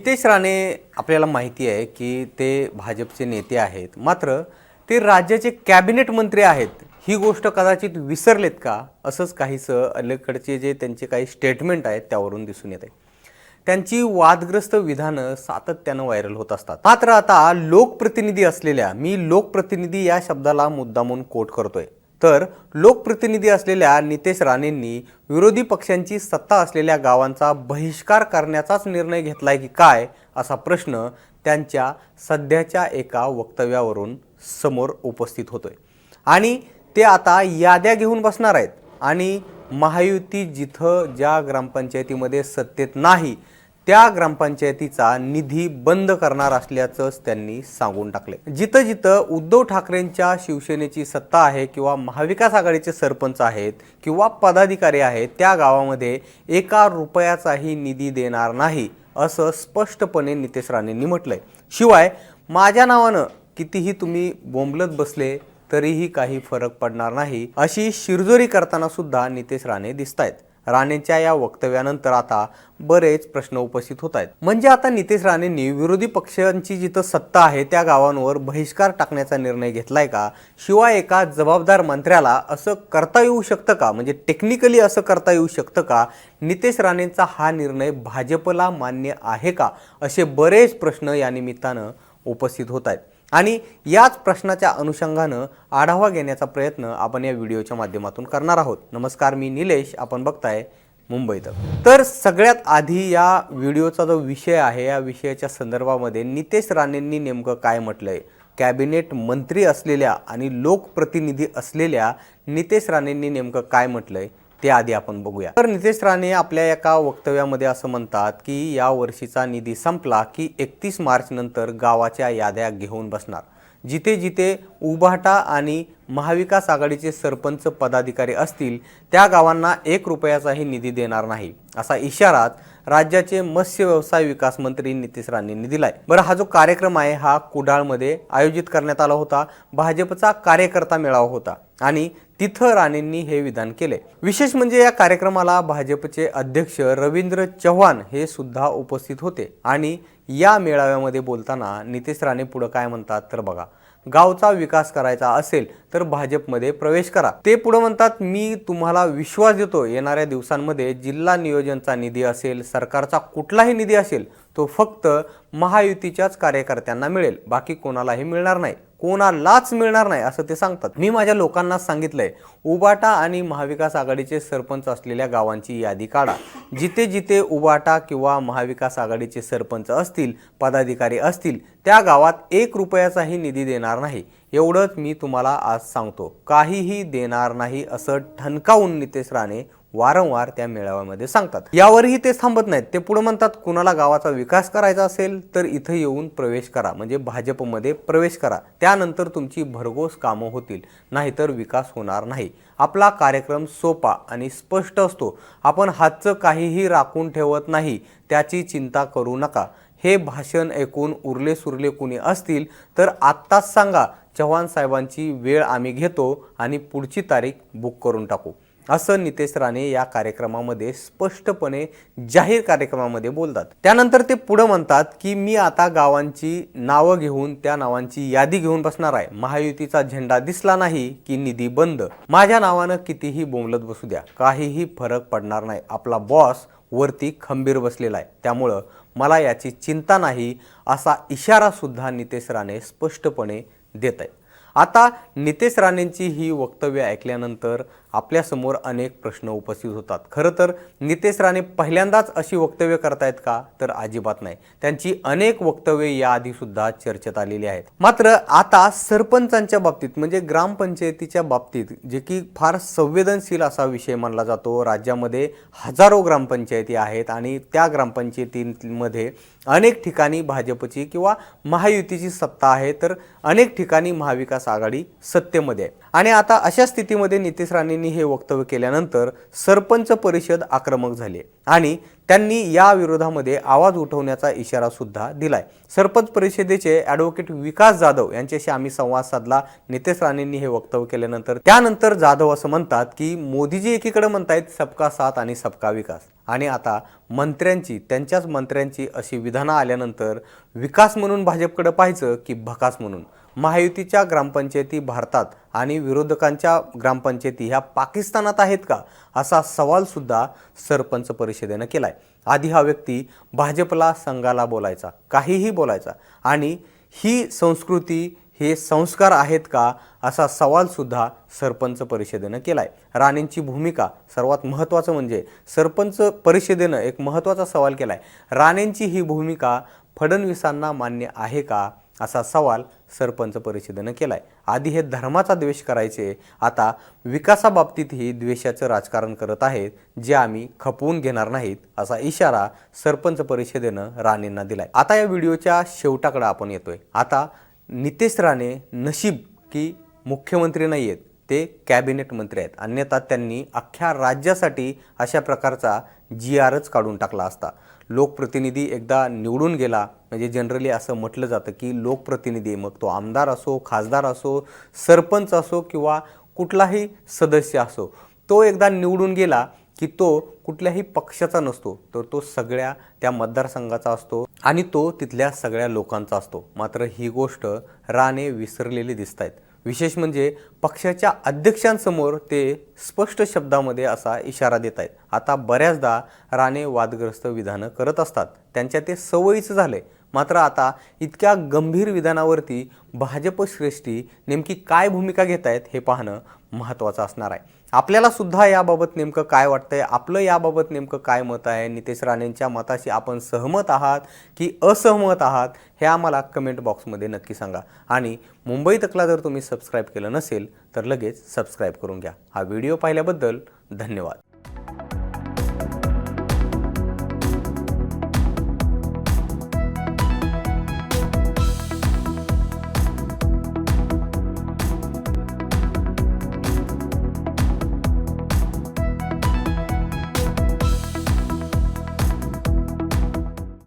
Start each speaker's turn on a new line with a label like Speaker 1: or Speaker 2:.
Speaker 1: नितेश राणे आपल्याला माहिती आहे की ते भाजपचे नेते आहेत. मात्र ते राज्याचे कॅबिनेट मंत्री आहेत. ही गोष्ट कदाचित विसरलेत का? असंच काहीसं अलीकडचे जे त्यांचे काही स्टेटमेंट आहेत त्यावरून दिसून येते त्यांची वादग्रस्त विधानं सातत्यानं व्हायरल होत असतात. मात्र आता लोकप्रतिनिधी असलेल्या मी लोकप्रतिनिधी या शब्दाला मुद्दामून कोट करतोय. तर लोकप्रतिनिधी असलेल्या नितेश राणेंनी विरोधी पक्षांची सत्ता असलेल्या गावांचा बहिष्कार करण्याचाच निर्णय घेतलाय की काय असा प्रश्न त्यांच्या सध्याच्या एका वक्तव्यावरून समोर उपस्थित होतोय. आणि ते आता याद्या घेऊन बसणार आहेत. आणि महायुती जिथं ज्या ग्रामपंचायतीमध्ये सत्तेत नाही त्या ग्रामपंचायतीचा निधी बंद करणार असल्याचंच त्यांनी सांगून टाकले जिथं जिथं उद्धव ठाकरेंच्या शिवसेनेची सत्ता आहे किंवा महाविकास आघाडीचे सरपंच आहेत किंवा पदाधिकारी आहेत त्या गावामध्ये एका रुपयाचाही निधी देणार नाही असं स्पष्टपणे नितेश राणेंनी म्हटलंय. शिवाय माझ्या नावानं कितीही तुम्ही बोंबलत बसले तरीही काही फरक पडणार नाही अशी शिरजोरी करताना सुद्धा नितेश राणे दिसत आहेत राणेंच्या या वक्तव्यानंतर आता बरेच प्रश्न उपस्थित होत आहेत. म्हणजे आता नितेश राणेंनी विरोधी पक्षांची जिथं सत्ता आहे त्या गावांवर बहिष्कार टाकण्याचा निर्णय घेतलाय का? शिवाय एका जबाबदार मंत्र्याला असं करता येऊ शकतं का? म्हणजे टेक्निकली असं करता येऊ शकतं का? नितेश राणेंचा हा निर्णय भाजपला मान्य आहे का? असे बरेच प्रश्न या निमित्तानं उपस्थित होत आहेत. आणि याच प्रश्नाच्या अनुषंगानं आढावा घेण्याचा प्रयत्न आपण या व्हिडिओच्या माध्यमातून करणार आहोत. नमस्कार मी निलेश. आपण बघताय मुंबईत. तर सगळ्यात आधी या व्हिडिओचा जो विषय आहे या विषयाच्या संदर्भामध्ये नितेश राणेंनी नेमकं काय म्हटलंय? कॅबिनेट मंत्री असलेल्या आणि लोकप्रतिनिधी असलेल्या नितेश राणेंनी नेमकं काय म्हटलंय? ते आधी आपण बघूया. तर नितेश राणे आपल्या एका वक्तव्यामध्ये असं म्हणतात की या वर्षीचा निधी संपला की एकतीस मार्च नंतर गावाच्या याद्या घेऊन बसणार. जिथे जिथे उभाटा आणि महाविकास आघाडीचे सरपंच पदाधिकारी असतील त्या गावांना एक रुपयाचाही निधी देणार नाही. असा इशाराच राज्याचे मत्स्य व्यवसाय विकास मंत्री नितेश राणेंनी दिलाय. बरं हा जो कार्यक्रम आहे हा कुडाळमध्ये आयोजित करण्यात आला होता. भाजपचा कार्यकर्ता मेळावा होता आणि तिथं राणेंनी हे विधान केले. विशेष म्हणजे या कार्यक्रमाला भाजपचे अध्यक्ष रवींद्र चव्हाण हे सुद्धा उपस्थित होते. आणि या मेळाव्यामध्ये बोलताना नितेश राणे पुढं काय म्हणतात तर बघा. गावचा विकास करायचा असेल तर भाजपमध्ये प्रवेश करा. ते पुढे म्हणतात मी तुम्हाला विश्वास देतो येणाऱ्या दिवसांमध्ये जिल्हा नियोजनचा निधी असेल सरकारचा कुठलाही निधी असेल तो फक्त महायुतीच्याच कार्यकर्त्यांना मिळेल बाकी कोणालाही मिळणार नाही. कोणालाच मिळणार नाही असं ते सांगतात. मी माझ्या लोकांना सांगितलंय उबाटा आणि महाविकास आघाडीचे सरपंच असलेल्या गावांची यादी काढा. जिथे जिथे उबाटा किंवा महाविकास आघाडीचे सरपंच असतील पदाधिकारी असतील त्या गावात एक रुपयाचाही निधी देणार नाही. एवढंच मी तुम्हाला आज सांगतो. काहीही देणार नाही असं ठणकावून नितेश राणे वारंवार त्या मेळाव्यामध्ये सांगतात. यावरही ते थांबत नाहीत. ते पुढे म्हणतात कुणाला गावाचा विकास करायचा असेल तर इथं येऊन प्रवेश करा. म्हणजे भाजपमध्ये प्रवेश करा. त्यानंतर तुमची भरघोस कामं होतील. नाहीतर विकास होणार नाही. आपला कार्यक्रम सोपा आणि स्पष्ट असतो. आपण हातचं काहीही राखून ठेवत नाही. त्याची चिंता करू नका. हे भाषण ऐकून उरले सुरले कुणी असतील तर आत्ताच सांगा. चव्हाण साहेबांची वेळ आम्ही घेतो आणि पुढची तारीख बुक करून टाकू. असं नितेश राणे या कार्यक्रमामध्ये स्पष्टपणे जाहीर कार्यक्रमामध्ये बोलतात. त्यानंतर ते पुढं म्हणतात की मी आता गावांची नावं घेऊन त्या नावांची यादी घेऊन बसणार आहे. महायुतीचा झेंडा दिसला नाही की निधी बंद. माझ्या नावानं कितीही बोंबलत बसू द्या. काहीही फरक पडणार नाही. आपला बॉस वरती खंबीर बसलेला आहे. त्यामुळं मला याची चिंता नाही असा इशारा सुद्धा नितेश राणे स्पष्टपणे देत आहेत. आता नितेश राणेंची ही वक्तव्य ऐकल्यानंतर आपल्यासमोर अनेक प्रश्न उपस्थित होतात. खरं तर नितेश राणे पहिल्यांदाच अशी वक्तव्य करतायत का? तर अजिबात नाही. त्यांची अनेक वक्तव्ये याआधीसुद्धा चर्चेत आलेली आहेत. मात्र आता सरपंचांच्या बाबतीत म्हणजे ग्रामपंचायतीच्या बाबतीत जे की फार संवेदनशील असा विषय मानला जातो राज्यामध्ये हजारो ग्रामपंचायती आहेत आणि त्या ग्रामपंचायतींमध्ये अनेक ठिकाणी भाजपची किंवा महायुतीची सत्ता आहे तर अनेक ठिकाणी महाविकास आघाडी सत्तेमध्ये आहे. आणि आता अशा स्थितीमध्ये नितेश यांनी हे वक्तव्य केल्यानंतर सरपंच परिषद आक्रमक झाली आणि त्यांनी या विरोधामध्ये आवाज उठवण्याचा इशारा सुद्धा दिलाय. सरपंच परिषदेचे ॲडव्होकेट विकास जाधव यांच्याशी आम्ही संवाद साधला. नितेश राणेंनी हे वक्तव्य केल्यानंतर त्यानंतर जाधव असं म्हणतात की मोदीजी एकीकडे म्हणतायत सबका साथ आणि सबका विकास. आणि आता मंत्र्यांची त्यांच्याच मंत्र्यांची अशी विधानं आल्यानंतर विकास म्हणून भाजपकडे पाहायचं की भकास म्हणून? महायुतीच्या ग्रामपंचायती भारतात आणि विरोधकांच्या ग्रामपंचायती ह्या पाकिस्तानात आहेत का? असा सवालसुद्धा सरपंच परिषदेनं केला आहे आधी हा व्यक्ती भाजपला संघाला बोलायचा काहीही बोलायचा. आणि ही संस्कृती हे संस्कार आहेत का? असा सवालसुद्धा सरपंच परिषदेनं केला आहे राणेंची भूमिका सर्वात महत्त्वाचं म्हणजे सरपंच परिषदेनं एक महत्त्वाचा सवाल केला आहे राणेंची ही भूमिका फडणवीसांना मान्य आहे का? असा सवाल सरपंच परिषदेनं केला आहे आधी हे धर्माचा द्वेष करायचे आता विकासाबाबतीतही द्वेषाचं राजकारण करत आहेत जे आम्ही खपवून घेणार नाहीत असा इशारा सरपंच परिषदेनं राणेंना दिलाय. आता या व्हिडिओच्या शेवटाकडे आपण येतोय. आता नितेश राणे नशीब की मुख्यमंत्री नाही आहेत ते कॅबिनेट मंत्री आहेत. अन्यथा त्यांनी अख्ख्या राज्यासाठी अशा प्रकारचा जी आरच काढून टाकला असता. लोकप्रतिनिधी एकदा निवडून गेला म्हणजे जनरली असं म्हटलं जातं की लोकप्रतिनिधी मग तो आमदार असो खासदार असो सरपंच असो किंवा कुठलाही सदस्य असो तो एकदा निवडून गेला की तो कुठल्याही पक्षाचा नसतो. तर तो सगळ्या त्या मतदारसंघाचा असतो आणि तो तिथल्या सगळ्या लोकांचा असतो. मात्र ही गोष्ट राणे विसरलेली दिसत आहेत विशेष म्हणजे पक्षाच्या अध्यक्षांसमोर ते स्पष्ट शब्दामध्ये असा इशारा देत आहेत. आता बऱ्याचदा राणे वादग्रस्त विधानं करत असतात. त्यांच्या ते सवयीचं झालं आहे मात्र आता इतक्या गंभीर विधानावरती भाजप श्रेष्ठी नेमकी काय भूमिका घेत आहेत हे पाहणं महत्त्वाचं असणार आहे. आपल्याला सुद्धा याबाबत नेमकं काय वाटतंय? आपलं याबाबत नेमकं काय मत आहे? नितेश राणेंच्या मताशी आपण सहमत आहात की असहमत आहात हे आम्हाला कमेंट बॉक्समध्ये नक्की सांगा. आणि मुंबई तकला जर तुम्ही सबस्क्राईब केलं नसेल तर लगेच सबस्क्राईब करून घ्या. हा व्हिडिओ पाहिल्याबद्दल धन्यवाद.